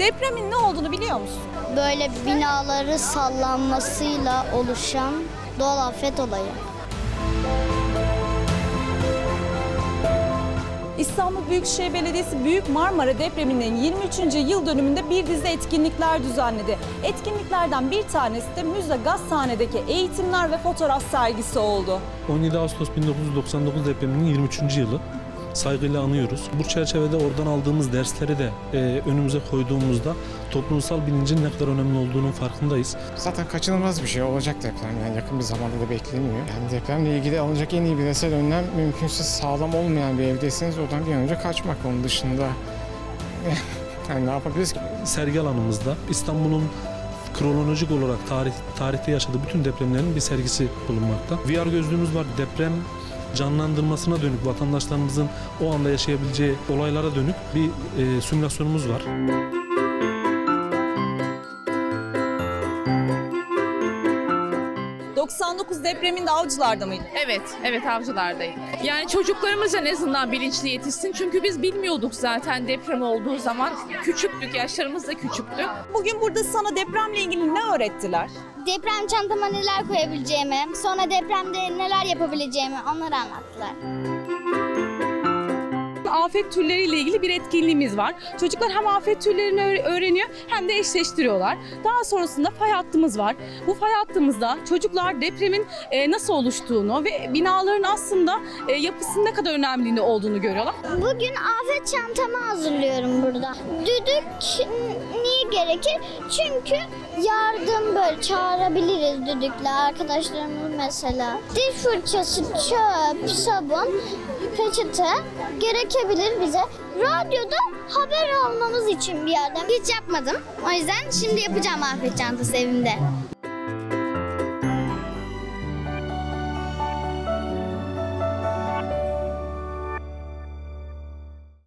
Depremin ne olduğunu biliyor musun? Böyle binaları sallanmasıyla oluşan doğal afet olayı. İstanbul Büyükşehir Belediyesi Büyük Marmara depreminin 23. yıl dönümünde bir dizi etkinlikler düzenledi. Etkinliklerden bir tanesi de Müze Gazhane'deki eğitimler ve fotoğraf sergisi oldu. 17 Ağustos 1999 depreminin 23. yılı saygıyla anıyoruz. Bu çerçevede oradan aldığımız dersleri de e, önümüze koyduğumuzda toplumsal bilincin ne kadar önemli olduğunun farkındayız. Zaten kaçınılmaz bir şey olacak deprem yani yakın bir zamanda da bekleniyor. Yani depremle ilgili alınacak en iyi bireysel önlem mümkünse sağlam olmayan bir evdeyseniz oradan bir an önce kaçmak. Onun dışında yani ne yapabiliriz ki? Sergi alanımızda İstanbul'un kronolojik olarak tarih, tarihte yaşadığı bütün depremlerin bir sergisi bulunmakta. VR gözlüğümüz var. Deprem canlandırmasına dönük vatandaşlarımızın o anda yaşayabileceği olaylara dönük bir e, simülasyonumuz var. Evet. 99 depreminde avcılarda mıydı? Evet, evet avcılardayım. Yani çocuklarımız en azından bilinçli yetişsin. Çünkü biz bilmiyorduk zaten deprem olduğu zaman. Küçüktük, yaşlarımız da küçüktü. Bugün burada sana depremle ilgili ne öğrettiler? Deprem çantama neler koyabileceğimi, sonra depremde neler yapabileceğimi onları anlattılar. Afet türleriyle ilgili bir etkinliğimiz var. Çocuklar hem afet türlerini öğre- öğreniyor hem de eşleştiriyorlar. Daha sonrasında fay hattımız var. Bu fay hattımızda çocuklar depremin e, nasıl oluştuğunu ve binaların aslında e, yapısının ne kadar önemli olduğunu görüyorlar. Bugün afet çantamı hazırlıyorum burada. Düdük niye gerekir? Çünkü yardım böyle çağırabiliriz düdükle arkadaşlarımız mesela. Diş fırçası, çöp, sabun, peçete gerekebilir bize. Radyoda haber almamız için bir yerden. Hiç yapmadım. O yüzden şimdi yapacağım afet çantası evimde.